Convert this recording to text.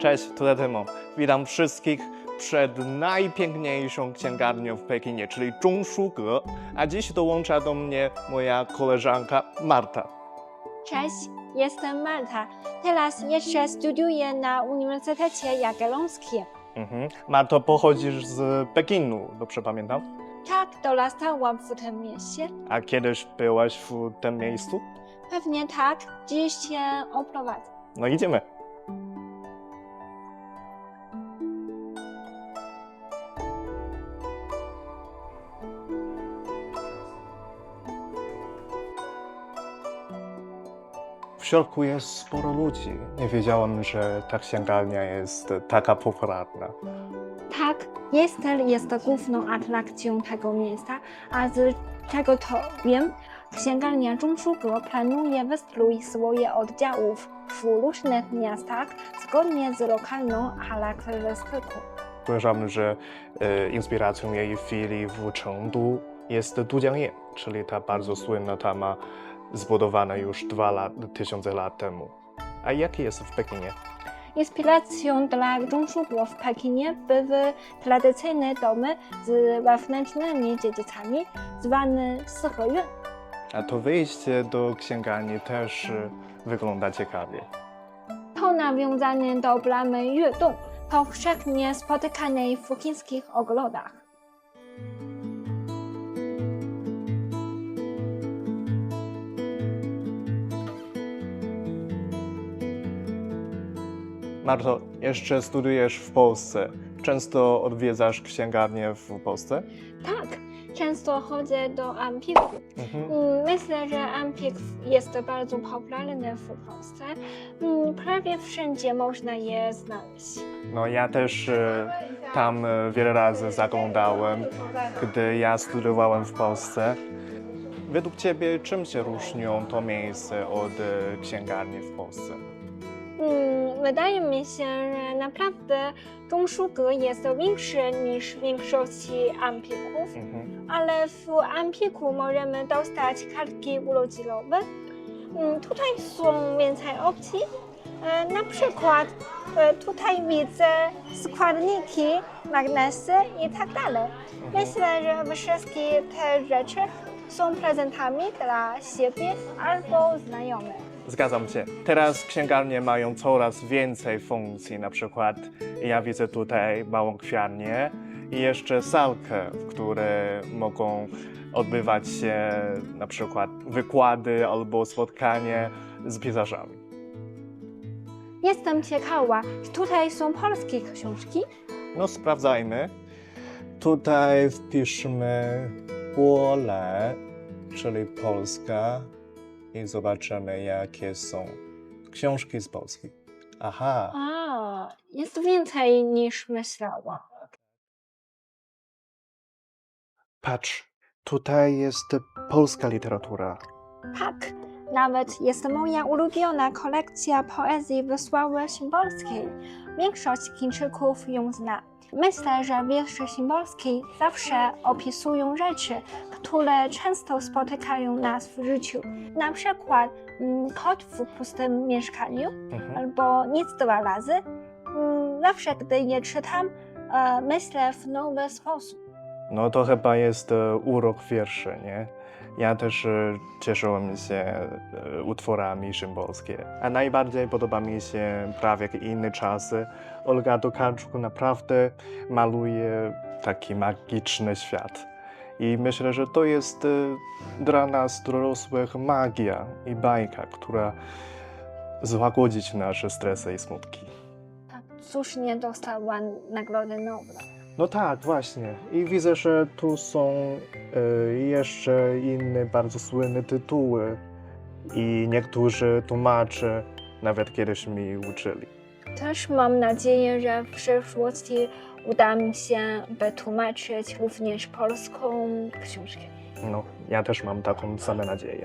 Cześć, tu Temo. Witam wszystkich przed najpiękniejszą księgarnią w Pekinie, czyli Zhongshuge. A dziś dołącza do mnie moja koleżanka Marta. Cześć, jestem Marta. Teraz jeszcze studiuję na Uniwersytecie Jagiellońskim. Mhm. Marto, pochodzisz z Pekinu, dobrze pamiętam? Tak, dorastałam w tym mieście. A kiedyś byłaś w tym miejscu? Pewnie tak, dziś się oprowadzę. No idziemy. Środku jest sporo ludzi. Nie wiedziałam, że ta księgarnia jest taka popularna. Tak, Jestel jest główną atrakcją tego miejsca, a z czego to wiem, księgarnia Zhongshuge planuje wystrój swoje oddziałów w różnych miastach zgodnie z lokalną charakterystyką. Słyszałam, że e, inspiracją jej filii w Chengdu jest Dujiangye, czyli ta bardzo słynna tama zbudowana już dwa lat, tysiące lat temu. A jaki jest w Pekinie? Inspiracją dla Zhongshuge w Pekinie były tradycyjne domy z wewnętrznymi dziedzicami, zwane Siheyuan. A to wyjście do księgarni też e, wygląda ciekawie. To nawiązanie do bramy Yudong, powszechnie spotykanej w chińskich ogrodach. Marto, jeszcze studiujesz w Polsce. Często odwiedzasz księgarnię w Polsce? Tak, często chodzę do Ampiku. Mhm. Mm, Myślę, że Ampik jest bardzo popularny w Polsce. Mm, Prawie wszędzie można je znaleźć. No ja też e, tam e, wiele razy zaglądałem, gdy ja studiowałem w Polsce. Według Ciebie czym się różnią to miejsce od e, księgarni w Polsce? Mm, Wydaje mi się, że naprawdę Zhongshuge jest większy niż w większości Ampików, Mhm. ale w Ampiku możemy dostać kartki urodzinowe. Mm, Tutaj są więcej opcji. E, Na przykład e, tutaj widzę składniki, magnesy i tak dalej. Myślę, że wszystkie te rzeczy są prezentami dla siebie albo znajomych. Zgadzam się. Teraz księgarnie mają coraz więcej funkcji. Na przykład ja widzę tutaj małą kwiarnię i jeszcze salkę, w której mogą odbywać się na przykład wykłady albo spotkanie z pisarzami. Jestem ciekawa, czy tutaj są polskie książki? No sprawdzajmy. Tutaj wpiszmy Pole, czyli Polska i zobaczymy jakie są książki z Polski. Aha. A, jest więcej niż myślałam. Patrz, tutaj jest polska literatura. Tak, nawet jest moja ulubiona kolekcja poezji Wysławy Szymborskiej. Większość Chińczyków ją zna. Myślę, że wiersze Szymborskiej zawsze opisują rzeczy, które często spotykają nas w życiu. Na przykład mm, kot w pustym mieszkaniu Mhm. albo nic dwa razy. Mm, Zawsze, gdy je czytam, e, myślę w nowy sposób. No to chyba jest e, urok wierszy, nie? Ja też e, cieszyłem się e, utworami szymborskie. A najbardziej podoba mi się Prawiek i inne czasy. Olga Tokarczuk naprawdę maluje taki magiczny świat. I myślę, że to jest dla nas dorosłych magia i bajka, która złagodzić nasze stresy i smutki. Tak, słusznie dostała Nagrodę Nobla. No tak, właśnie. I widzę, że tu są e, jeszcze inne bardzo słynne tytuły i niektórzy tłumacze nawet kiedyś mi uczyli. Też mam nadzieję, że w przyszłości uda mi się wytłumaczyć również polską książkę. No, ja też mam taką samą nadzieję.